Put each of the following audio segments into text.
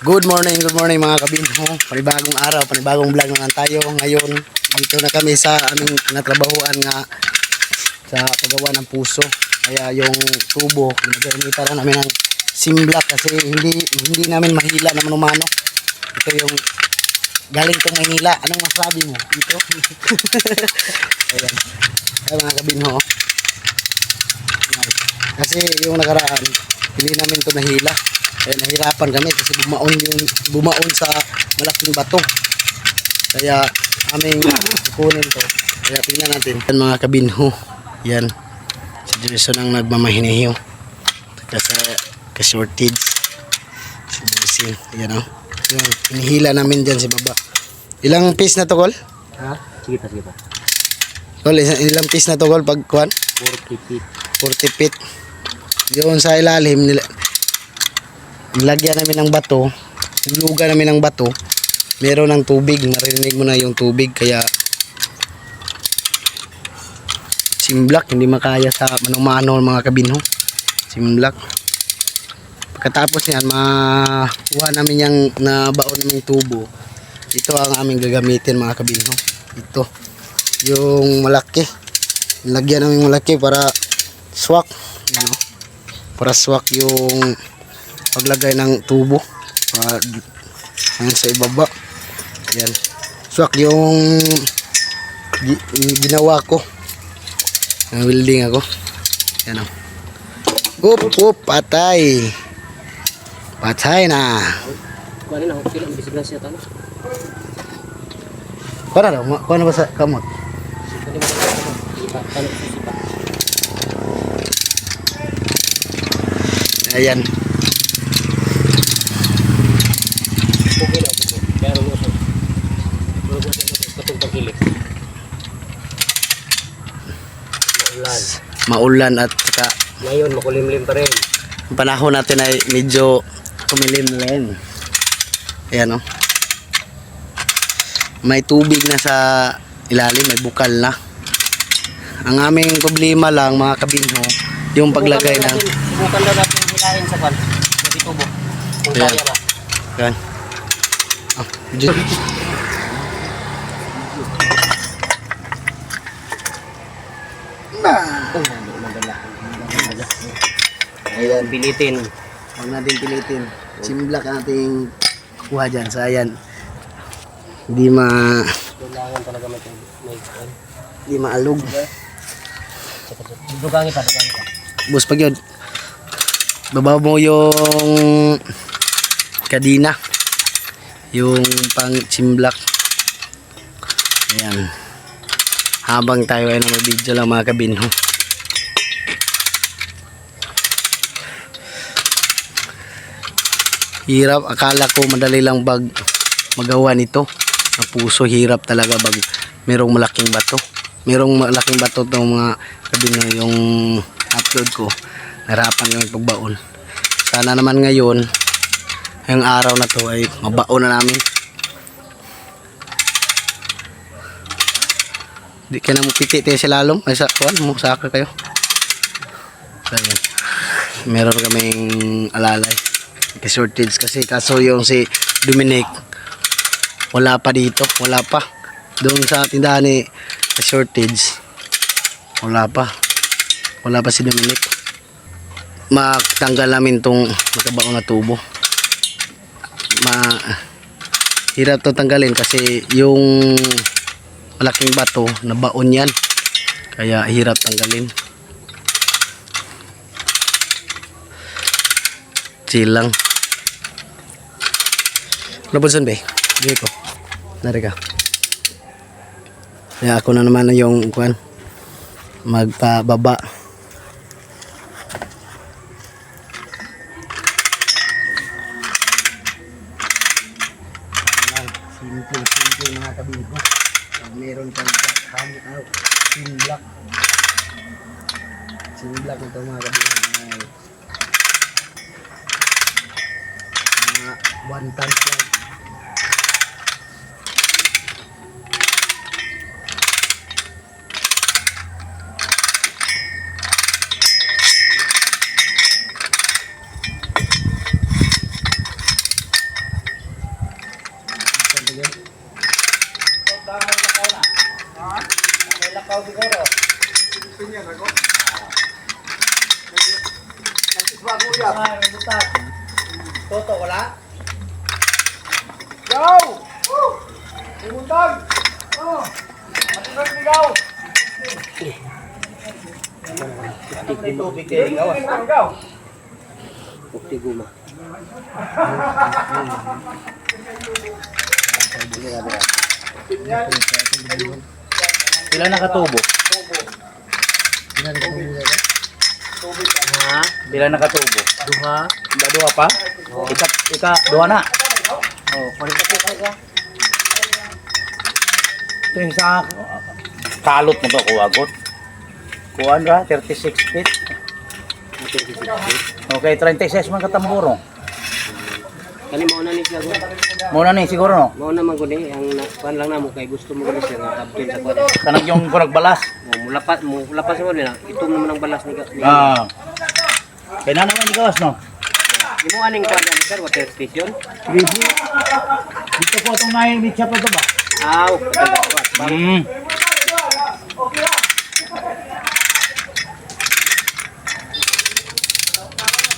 Good morning, good morning mga kabinho. Panibagong araw, panibagong vlog naman tayo. Ngayon, dito na kami sa aming natrabahuan nga sa paggawa ng puso. Kaya yung tubo, ginagamitan na namin ng simblak kasi hindi hindi namin mahila na manumano. Ito yung galing tong Maynila. Anong masabi mo? Dito? Ayan. Ayan mga kabinho. Ayan. Kasi yung nakaraan, hindi namin to nahila. Kaya nahirapan kami kasi bumaon yung bumaon sa malaking bato. Kaya aming kukunin to. Kaya tingnan natin. Yan mga kabinho. Yan. Si Jason ang nagmamahinihiyo. Kasi ka-shortage. Si Jason. Yan o. Yan. Inihila namin dyan si baba. Ilang piece na to, Kol? Ha? Sige pa, sige pa. Isang- ilang piece na to, Kol? Pag kuhan? 40 feet. 40 feet. Doon sa ilalim, nila, nilagyan namin ng bato, nilugan namin ng bato, meron ng tubig, marinig mo na yung tubig, kaya simblak, hindi makaya sa manumano mga kabinho. Simblak. Pagkatapos niyan, makuha namin yung nabaon naming tubo. Ito ang aming gagamitin mga kabinho. Ito. Yung malaki. Nilagyan namin malaki para swak. Yan o. Para swak yung paglagay ng tubo. Para hanggang sa ibaba. Yan. Swak yung gi- ginawa ko. Ang welding ako. Yan o. Up, up, patay. Patay na. Na daw. Kuha na ba sa kamot? Ayan. Okay na, okay. Kaya mo siya. Tulog mo siya, katong pagkilik. Maulan. Maulan at saka Ngayon, makulimlim pa rin. ang panahon natin ay medyo kumilim na rin. Ayan o. May tubig na sa ilalim, may bukal na. Ang aming problema lang mga kabinho, yung paglagay ng... Subukan daw natin hilahin sa pan. Sa bitubo. Kung kaya ba. Yan. Ah, medyo- Oh, madala. Madala. Ayan. Pilitin. Huwag natin pilitin. Simblak nating kuha dyan. So ayan. Hindi ma... Kailangan talaga may Hindi maalog. Dugangi pa, dugangi pa. Bus pag yun. Babaw mo yung kadina. Yung pang simblak. Ayan. Habang tayo ay video lang mga kabinho. Hirap. Akala ko madali lang bag magawa nito. Sa puso hirap talaga bag merong malaking bato. Merong malaking bato ng mga kabinho yung upload ko. Narapan kami pagbaon. Sana naman ngayon, yung araw na to ay mabaon na namin. Di ka na mo piti tayo sa lalom. Ay sa kuwan mo, saka kayo. Ayan. Meron kaming alalay. Shortage kasi kaso yung si Dominic wala pa dito, wala pa. Doon sa tindahan ni shortage wala pa. Wala pa si Dominic. Matanggal namin tong makabaon na tubo. Ma hirap to tanggalin kasi yung malaking bato na baon yan. Kaya hirap tanggalin. Chill lang. Nabunsan be? Sige ko. Nari ka. Kaya ako na naman yung kuan magpababa. Simple, simple mga kabinho. Pag meron kang black hand out, sin black. Sin black ito mga kabinho. Ay, Mga one times Yan. Ay, may butas. Toto, wala? Go! Imuntag! Oh! Matinag ligaw! Ito? Tubig kayo ligaw? Guma. Ilan nakatubo? Ha? Bilang nakatubo? Duha. Duha pa? Ika, ika, duha na. Oh, kulit ka ka. Ito yung sa kalot mo to, kuwagot. Kuwan ka, 36 feet. Okay, 36 man katamburo. Kani mo na ni siya go. Muna ni siguro no. Mao na man guni ang na- kuan lang na mo kay gusto mo gani siya captain sa kuan. Kanang yung kurag balas. Mo mulapat mo mulapas mo nila. Itom naman ang balas ni. ni- Ah. Kaya na naman ikaw, no? Imo aning kuan ani sir water station. Dito po itong nahin, mitsa pa ito ba? Aw, kuan. Hmm.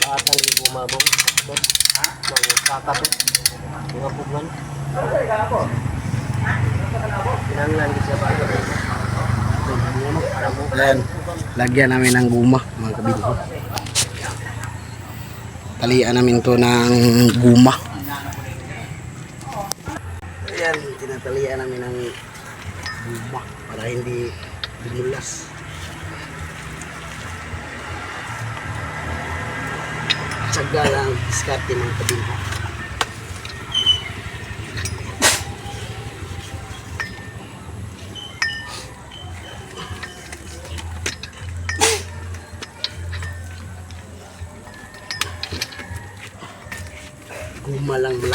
Batang ni bumabong. Ha? Mga kaka to. Mga pugman. Pinanglan siya ba? Ayan. Lagyan namin ng guma, mga kabinho. Talian namin to ng guma. Ayan, tinatalian namin ng guma para hindi dumulas. Tsaga lang, diskarte mga kabinho.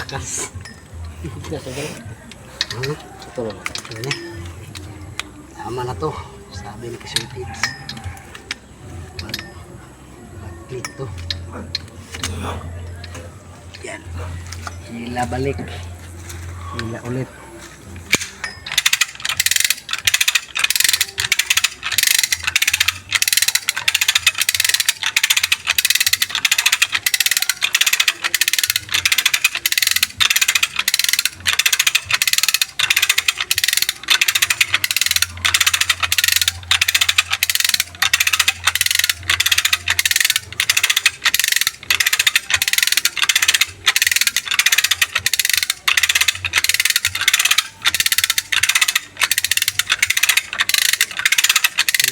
Lang. Hmm? Ito. Ano? Tama na to. Sabi ni Kasyon Tips. Mag, mag-click to. Yan. Hila balik. Hila ulit.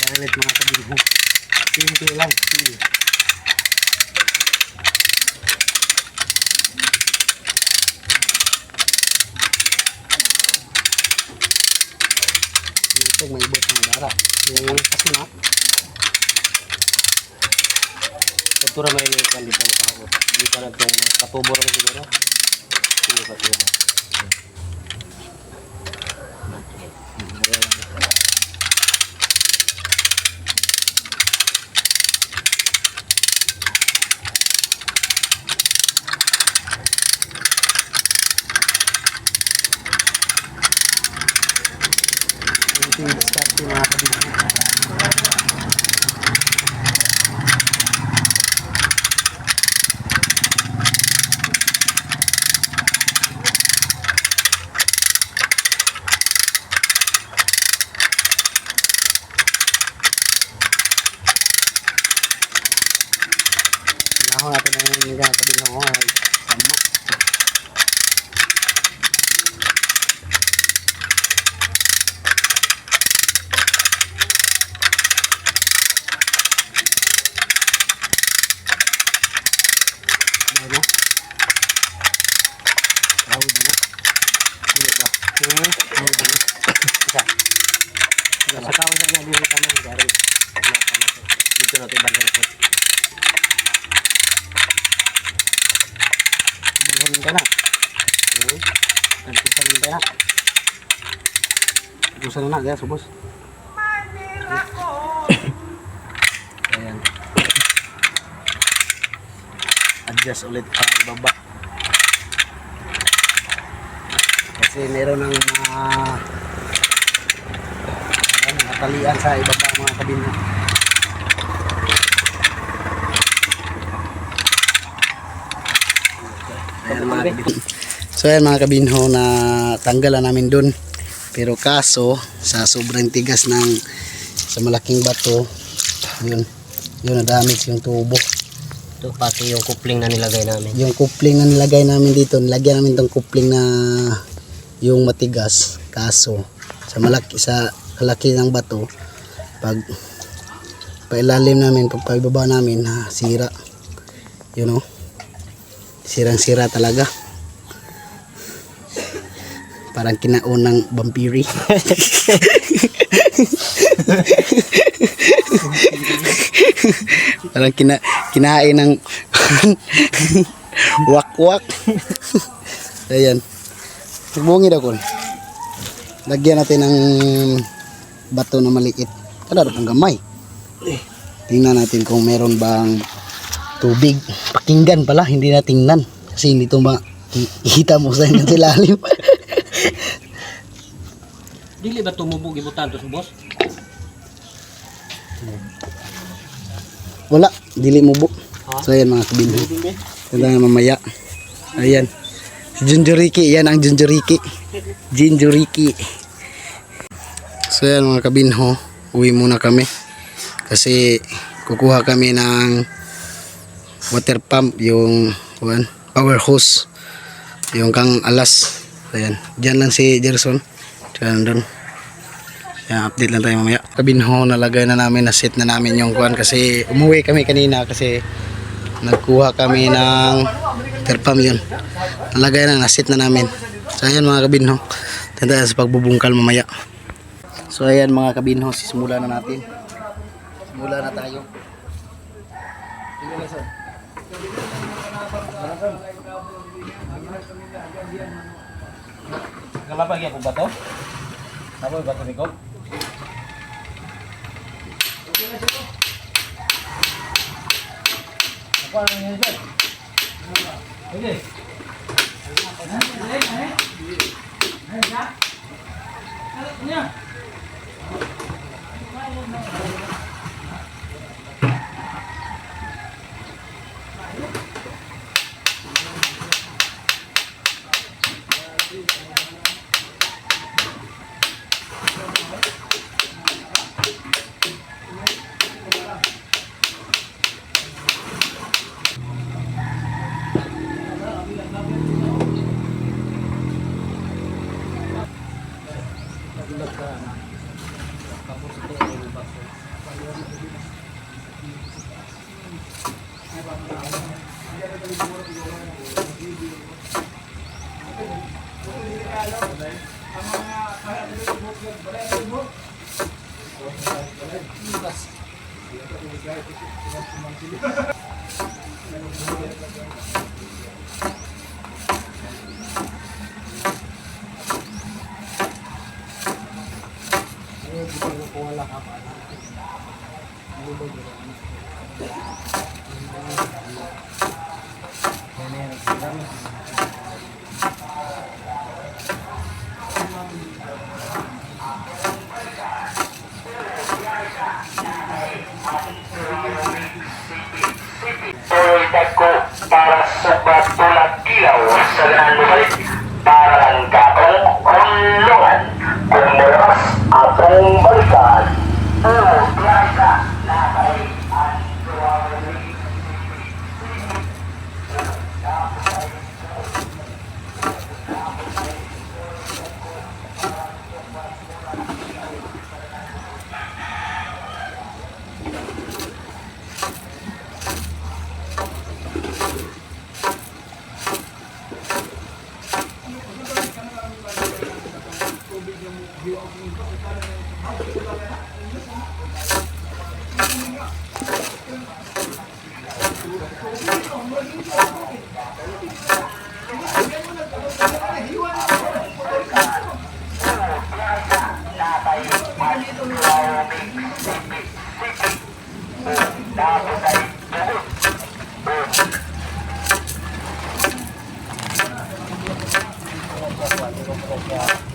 Hila ulit mga kabinho. Simple lang. Simple. Ito may ibot ng dara. Yung kasi na. Ito ra may ni kuan dito ang tao. Di pa na tong katubo ra siguro. Sige pa siguro. Ito yung diskarte mga kabinho. Lahon natin ang mga kabinho. Ay, sama. Ano? Tawid na. Hindi ba? Hmm? Tawid na. Isa. Sa tao sa nga dito kami dari. Dito na tayo banda ko. Balhonin ka na. Hmm? Nagpisanin ka na. Gusto na na, kaya subos. Ayan. Adjust ulit pa ibaba. Kasi meron ng mga ayan, mga talian sa iba pa mga kabinho. Ayan, mga kabinho. So ayan mga kabinho na tanggalan namin dun. Pero kaso sa sobrang tigas ng sa malaking bato, yun, yun na-damage yung tubo. Ito pati yung coupling na nilagay namin. Yung coupling na nilagay namin dito, nilagyan namin tong coupling na yung matigas. Kaso sa malaki sa kalaki ng bato, pag pailalim namin, pag paibaba namin, ha, sira. You know? Sirang-sira talaga. Parang kinaon ng vampiri. Parang kina, kinain ng wak-wak. Ayan. Nagbungid ako. Lagyan natin ng bato na maliit. Kada pang gamay. Tingnan natin kung meron bang tubig. Pakinggan pala, hindi na tingnan. Kasi hindi ito makikita mo sa inyo ilalim. Dili ba tumubog ibutan to sa boss? Wala, dili. Ha? So ayan mga kabinho. Na mamaya. Ayan. Junjuriki. Yan ang Junjuriki. Jinjuriki. So yan mga kabinho. Uwi muna kami. Kasi kukuha kami ng water pump. Yung kuwan, power hose. Yung kang alas. Ayan. Diyan lang si Gerson. Diyan doon. Yan, update lang tayo mamaya. Kabinho, nalagay na namin, na-set na namin yung kuwan kasi umuwi kami kanina kasi nagkuha kami ng terpam yun. Nalagay na, na-set na namin. So ayan mga kabinho, tanda sa pagbubungkal mamaya. So ayan mga kabinho, sisimula na natin. Simula na tayo. Kalapag ako ba to? Ako ba to ko? Apa Ayan. Ayan. Ang nangyari dyan? Okay. Tuloy Yeah.